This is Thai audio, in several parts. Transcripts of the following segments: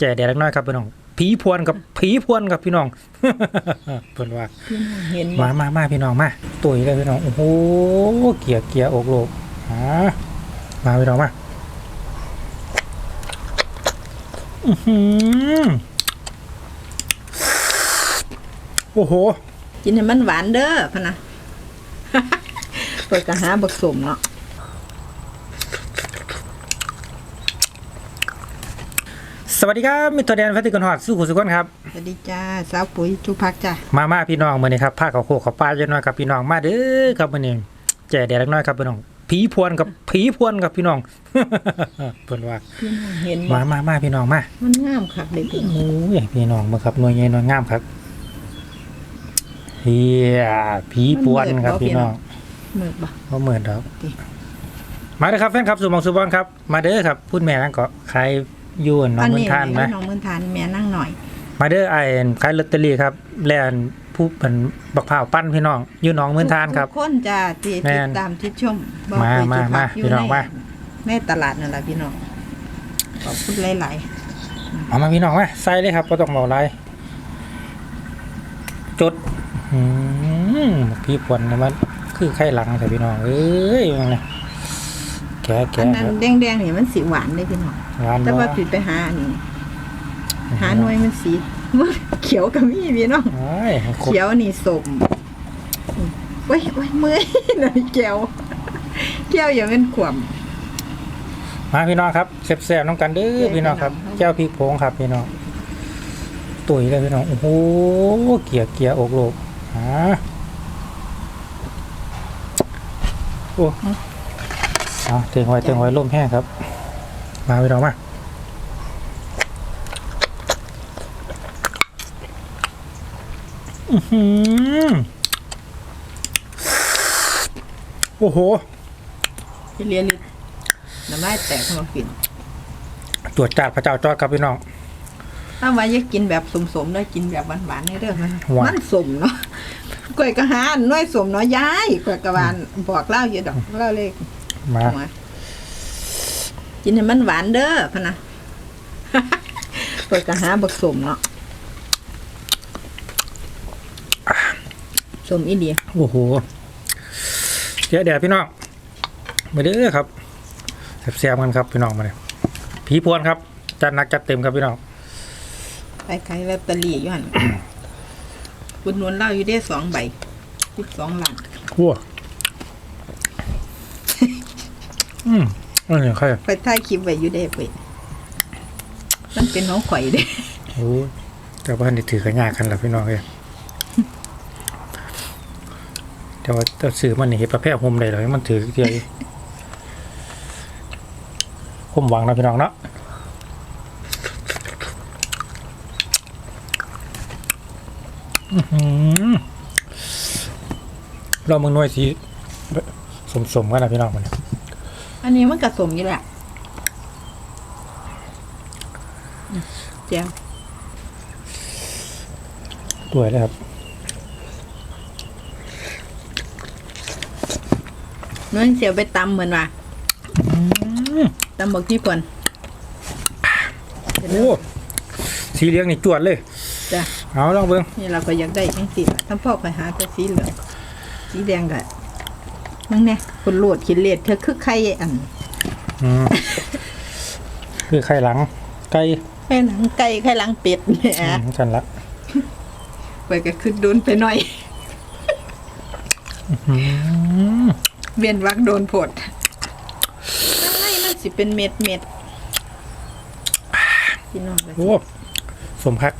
แจ่แดดเล็กน้อยครับพี่น้องผีพวนกับผีพวนกับพี่น้องเพิ่นว่าพี่น้องเห็นมามามาพี่น้องมาตุ๋ยเลยพี่น้องโอ้โหเกียร์เกียร์อกโลกอ่ามาพี่น้องมาอื้อหือโอ้โหกินให้มันหวานเด้อพะนะเปิดกระหาบักสมเนาะ สวัสดีครับ มิตรแดนฟัติกนหอดสู้ขุสุกนครับ สวัสดีจ้าสาวปุ๋ยจุพักจ้ามามาพี่น้องมื้อนี้ครับผ้าเขาวโคกเขาวปลาเยอะน้อยครับพี่น้องมาเด้อครับมื้อนี้แจ่แดดเล็กน้อยครับพี่น้องผีพวนกับผีพวนกับพี่น้อง เพิ่นว่าพี่น้องเห็นมามามาพี่น้องมามันงามคักเลยพี่น้องโอ้ยพี่น้องมาครับหน่วยใหญ่หน่วยงามครับเฮียผีปวนครับพี่น้องมือบ่บ่เหมือนดอกติมาเด้อครับแฟนครับสุบองสุบอนครับมาเด้อครับพูดแม่นั่นก็ใคร อยู่น้องเมืองทานไหม น้องมือนทานแม่นั่งหน่อย มาเด้อไอ้ขายลอตเตอรี่ครับ แลนผู้เป็นบักเผาวปั้นพี่น้องอยู่น้องเมืองทานครับ ทุกคนจ้าที่แม่ติดนตามที่ชมบ่มาปุ๋ยมาจุภักมาอยู่พี่น้องในมา ในตลาดนั่นแหละพี่น้องขอบคุณหลายเอามาพี่น้องมาใส่เลยครับบ่ต้องบอกอะไรจดอืมพี่ปวนนะมันคือไข่หลังแต่พี่น้องเอ้ยว่าไงแกะๆแกะอันนั้นแดงๆนี่มันสีหวานเลยพี่น้องหวานแต่บ่ว่าผิดไปหาอันนี้ หาหน่วยมันสีเขียวกับมีพี่น้อง โอ้ยให้ครบเขียวนี่สมโอ้ยโอ้ยเมื่อยหน่อยแก้วแก้วอย่าเป็นขวม มาพี่น้องครับแซ่บๆน้องกันเด้อแซ่บพี่น้องครับพี่น้องแก้วพริกผงครับพี่น้องตุ๋ยเลยพี่น้องโอ้โหเกียร์เกียร์อกโลกฮะโอ้ เอาเตียงไว้เตียงไว้ร่มแห้งครับ มาพี่น้องมาอื้อหือโอ้โหที่เรียนลิน้ำลายแตกมาฟินตรวจจัดพระเจ้าจอดครับพี่น้องถ้าว่าอยากกินแบบสมๆได้กินแบบหวานๆนี่เด้อมันหวานมันสมเนาะกล้วยกระหานน้อยสมเนาะยายกล้วยกระวานบอกเล่าอยู่ดอกเล่าเลย มามากินให้มันหวานเด้อพะนะกล้วยกระหาบักสมเนาะสมอีเดียโอ้โหเดี๋ยวเดี๋ยวพี่น้องมาเด้อครับแซ่บๆกันครับพี่น้องมาเลยผีพวนครับ จัดหนักจัดเต็มครับพี่น้องไปขายลอตเตอรี่อยู่หันคุณนวลเล่าอยู่ได้สองใบสิบสองหลังคั่ว อืมอันนี้ใครไปถ่ายคลิปไว้อยู่ได้ไปมันเป็นของข่อยเด้โอ้ยแต่ว่านี่ถือกันยากกันละพี่น้องเลยแต่ว่าจะสื่อมันนี่เห็นประเภทห่มได้เลยมันถือเดียวอยู่ผมหวังนะพี่น้องเนาะอื้อหือเรามึงหน่วยสีสมๆกันนะพี่น้องมัน อันนี้มันกระสมอยู่แหละอืมแจ้วสวยเลยครับน้อยเสียวไปตำเหมือนว่าตำบอกที่ผลโอ้สีเหลี้ยงนี่จวดเลยจ้ะเอาลองเบิ้งนี่เราก็อยากได้จังสีล่ะทั้งพ่อไปหาแต่สีเหลืองสีแดงก็ มึงเนี่ยคนโหลดขินเลดเธอคือใครอันอืมคือไข่หลัง ไก่ไข่หลังไก่ไข่หลังเป็ดเนี่ยอืมกันละไปก็คือโดนไปหน่อย อืมเวียนวักโดนผดทำไมมันสิเป็นเม็ดเม็ดพี่น้องก็โอ้สมพัก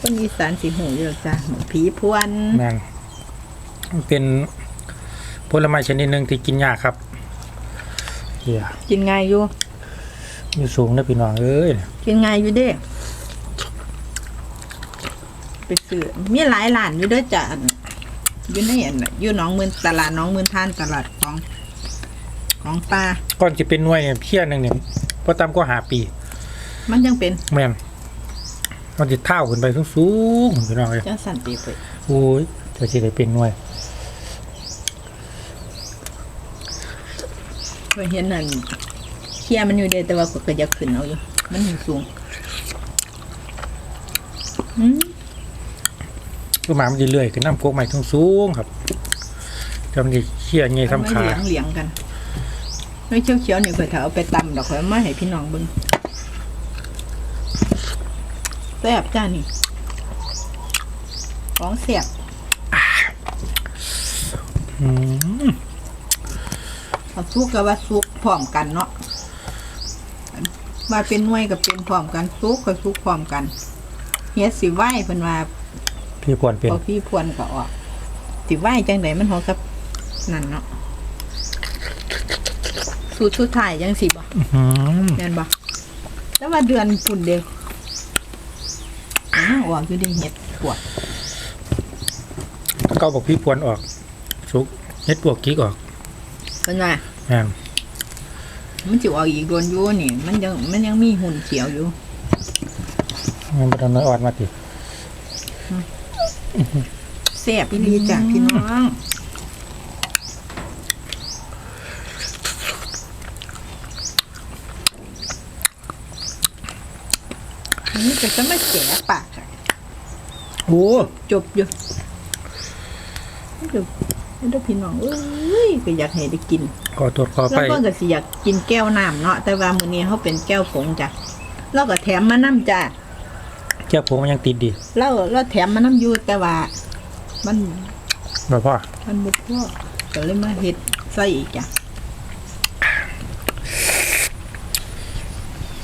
คนอีสานสิหูอยู่จ้ะหมูผีพวนแมนมันเป็น ผลไม้ชนิดหนึ่งที่กินยากครับเฮียกินง่ายอยู่ อยู่สูงนะพี่น้องเอ้ยกินง่ายอยู่เด้ไปซื้อมีหลายร้านอยู่เด้อจ้ะอันอยู่ในอันน่ะอยู่หนองมืนตลาดหนองมืนท่านตลาดของ ของปลาก่อนจะเป็นหน่วยเนี่ยเพี้ยหนึ่งเนี่ยพอตามก็หาปีมันยังเป็นแมนมันจะเท่าขึ้นไปสูงๆพี่น้องเลยจังสันติไปโอ้ยจะสิได้เป็นหน่วย ไปเห็นนั่นเคียมันอยู่เด้แต่ว่าก็อยากขึ้นเอาอยู่ มันอยู่สูงอืมก็มามันเรื่อยๆขึ้นน้ำโคกใหม่ทั้งสูงครับจำดีเชี่ยเงี้ยเอาทำมาขาเหลียงเหลียงกันไม่เขียวๆนี่ข่อยถ้าเอาไปตำดอกข่อยเอามาให้พี่น้องเบิ่งแซ่บจ้านี่ของแซ่บอืม เอาซุกกับว่าซุกพร้อมกันเนาะว่าเป็นหน่วยกับเป็นพร้อมกันซุกกับซุกพร้อมกันเฮ็ดสิไหวเพิ่นว่าพี่ควรเป็นพอพี่พวนก็ออกสิไหวจังไดมันหอกับนั่นเนาะสูตรชุดไทายจังสิบ่อืมแม่นบ่แต่ว่าเดือนปุ่นเดียวอ้าวออกอยู่ได้เฮ็ดปวดเก้าบอกพี่ควรออกสุกเฮ็ดปวกกิ๊กออก เพิ่นว่าแม่นมันสิออกอีกโดนอยู่นี่ มันยังมันยังมีหุ่นเขียวอยู่ มันเป็นน้อยอ่อนมาติแซ่บอีหลีจ้ะพี่น้องอันนี่จะจะไม่แก่ปากอะโอ้จบอยู่จบ แล้วพี่น้องเอ้ยก็อยากให้ได้กินขอตรวจขอแล้ไปวก็ก็สิอยากกินแก้วน้ำเนาะแต่ว่ามื้อนี้เขาเป็นแก้วผงจ้ะเราก็แถมมาน้ำจ้ะเจ้าผมมันยังติดดีเราเราแถมมาน้ำอยู่แต่ว่ามันบ่พ่อมันบุกพอก็เลยมาเฮ็ดใส่อีกจ้ะ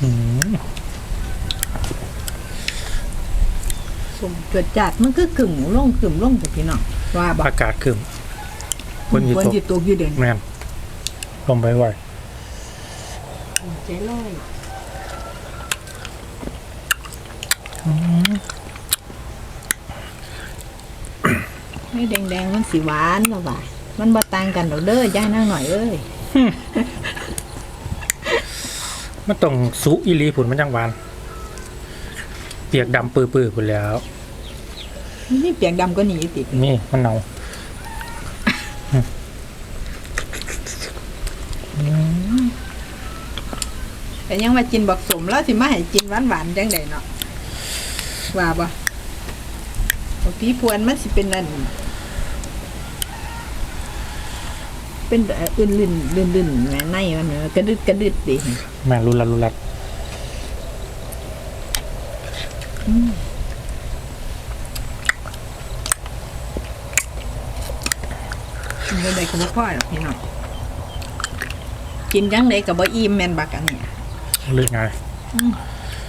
อืมสมจวดจัดมันก็กึ่งลงกึ่งลงจ้ะพี่น้องว่าบ่อากาศขึ้น คนอยู่ฝนตกสิตกอยู่เด่นแม่นลมไปไหวใจลอยไม่แดงๆมันสีหวานบ่บ่ามันบ่ต่างกันดอกเด้อย่ายนางหน่อยเอ้ยมันต้องสุอีหลีผุนมันจังหวาน เปียกดำปื้อๆผุนแล้ว นี่เปียกดำก็หนีติดนี่มันเนา แต่ยังมากินบักสมแล้วสิมาให้กินหวานหวานๆจังไดเนาะว่าบ่บางทีพวนมันสิเป็นนั่นเป็นเอ่ออื่นลื่นลื่นลื่นแหม่ในมันเนอะกระดึดกระดึดดิแม่นรุนละรุนละกินจังไดก็บ่พอหรอกพี่น้องกินจังไดก็บ่อิ่มแม่นบักอันเนี้ย เลือกไง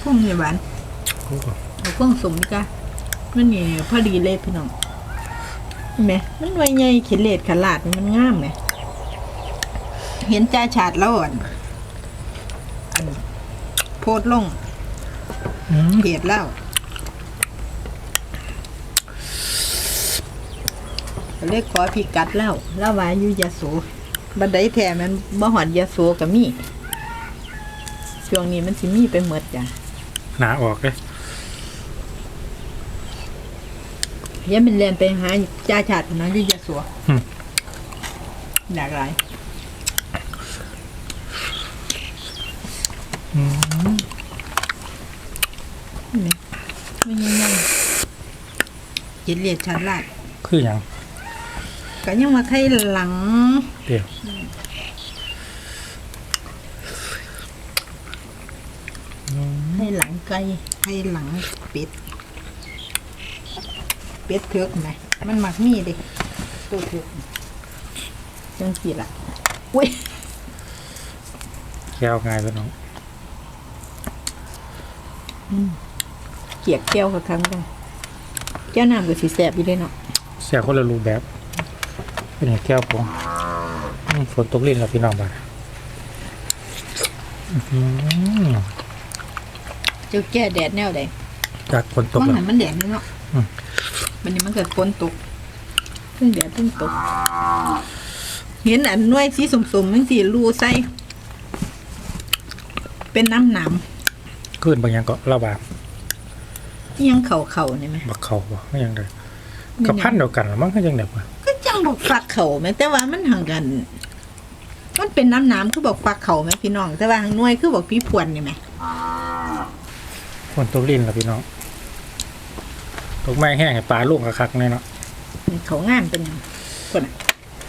พุ่งนี่หวานเอาพุ่งสมนี่กะมันนี่พอดีเลยพี่น้องเห็นไหมมันไวใหญ่เขียนเลดขลาดมันงามไหมเห็นจ้าชาดแล้วอ่อนอันโพดลงอืมเพจแล้วก็เลยขอพิกัดแล้วแล้วว่าอยู่ยาโสบันไดแท้มันบ่หอดยาโสก็มี ช่วงนี้มันสิมีไปหมดจ้ะหนาออกเลยเดี๋ยังเป็นเรียนไปหาจ้าชาตินะอยู่ยาโสหลากหลายอืมนี่ไม่ยังไงเจ็ดเลียดชันลาดคืออย่างก็ยังมาไข่หลัง เดี๋ยว ไข่หลังไก่ไข่หลังเป็ด เป็ดเถือกไหมมันมักมีเดิตัวเถือกจังสีละอุ้ยแก้วง่ายไปน้องเกียกแก้วกับครั้งกันแก้วน้ำกับสีแสบอยู่ด้วยเนาะเสียคนละรูปแบบ เป็นอย่างแก้วผมอืมฝนตกลิ้นแล้วพี่น้องบ้านอื้อหือเจ้าแก้แดดแนวใดจากฝนตกว่าแล้วหันมันแดดนี่เนาะอืมมันนี้มันเกิดฝนตกเพิ่งแดดเพิ่งตก เห็นอันหน่วยสีสมๆมันสีรูใส่เป็นน้ำหนามขึ้นบางอย่างก็ระบาดอิหยังเข่าเข่าๆนี่ไหมบักเขาบ่ไม่ยังไงกับพันเดียวกันหรือมั้งก็ยังเด็กว่ะก็จังบอกฟักเข่าไหมแต่ว่ามันห่างกัน มันเป็นน้ำหนามคือบอกฟักเข่าไหมพี่น้อง แต่ว่าหางหน่วยคือบอกพี่พวนนี่ไหม ฝนตกลิ้นแล้วพี่น้องตกไม้แห้งให้ปลาลูกคักๆเลยเนาะเขางามเป็นหยังคนน่ะ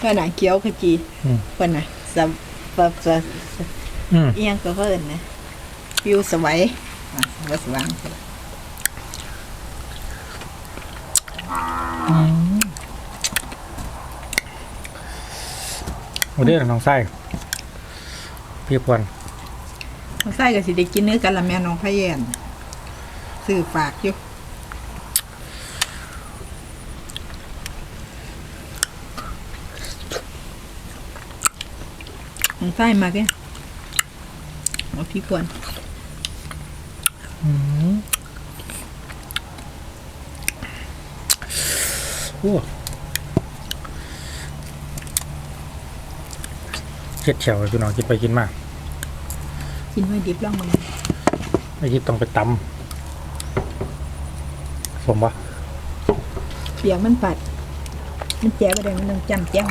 คนน่ะเขียวขจีอืมคนน่ะสับสับสับอืมเอียงก็เพิ่นนะฟิวสวัยอะบ่สว่างโอเด้อน้องไส้พี่พวนเขาใส่ก็สิได้กินเนื้อกันละแม่น้องพะแยน ซื้อฝากอยู่ของใส่มาแกเอาพี่ควรโอ้เจ็ดเฉียวเลยพี่น้องกินไปกินมากินไว้ดิบล่องมันไม่คิดต้องไปตำ สมปะเปียกมันปัด มันแจ๋บ่ได้มันต้องจำแจ้ง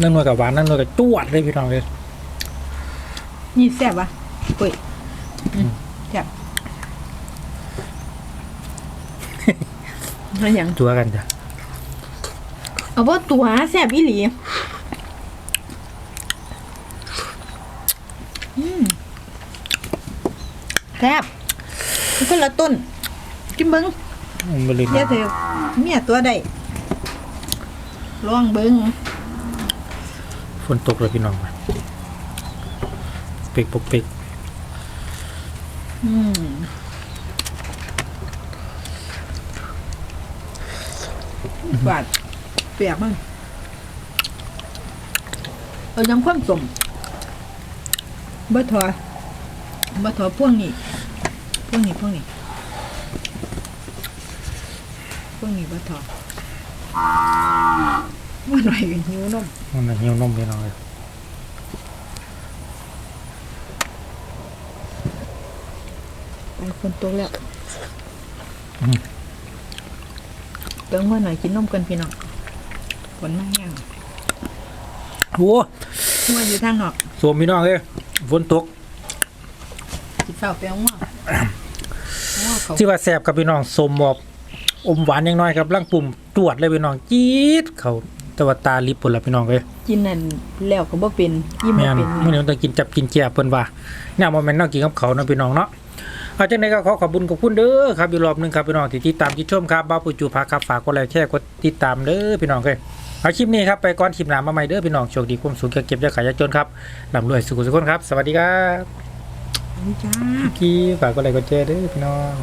นั่นนวลกับหวานนั่นนวลกับจวดเลยพี่น้องเลยนี่แซ่บวะปุ้ยอืมแซ่บอะไรอย่าง จัวกันจ้ะเอาว่าตัวแซ่บอีหลีอืม แซ่บมันคนละต้นกินเบิ้งมันบริเดี๋ยวเธอเมียตัวใดลองเบิ้งฝนตกเลยพี่น้องเปีกปกเปีกอืมหวานเปียกมั้งเอายำข้นสมบ่ทอบ่ทอพวกนี้ พวกนี้พวกนี้พวกนี้บ่ทอว่าหน่อยกันหิวนมมันน่ะเหี่ยวนมพี่น้องเลยไปคนตกแล้วเบิ่งว่าหน่อยกินนมกันพี่น้องฝนมาแห้งโอ้หัวอยู่ทางนอกสวมพี่น้องเลยฝนตกสิเฝ้าไปเอาหัวหัวเขา ที่ว่าแสบกับพี่น้องสมบอกอมหวานยังน้อยครับร่างปุ่มจวดเลยพี่น้องจี๊ดเขาแต่ว่าตาลิบปุ่นละพี่น้องเลยกินนั่นแล้วก็บ่เป็นอิ่มบ่แม่นเป็นมื่อนี้มันต้องกินจับกินแก่เพิ่นว่าเนี่ยบ่แม่นเนอกกินกับเขาวเนาะพี่น้องเนาะเอาจังไดก็ขอขอบคุณขอบคุณเด้อครับอีกรอบหนึงครับพี่น้องที่ติดตามที่ชมครับบ้าวปุจูพาครับฝากกดไลค์แชร์กดติดตามเด้อพี่น้องเอ้ยเอาคลิปนี้ครับไปก่อนคลิปหน้ามาใหม่เด้อพี่น้องโชคดีความสุขอย่าเก็บอย่าขายอย่าจนครับร่ำรวยสุขสุขคนครับ สวัสดีครับ จ้าพี่ฝากกดไลค์กดแชร์ด้วยพี่น้อง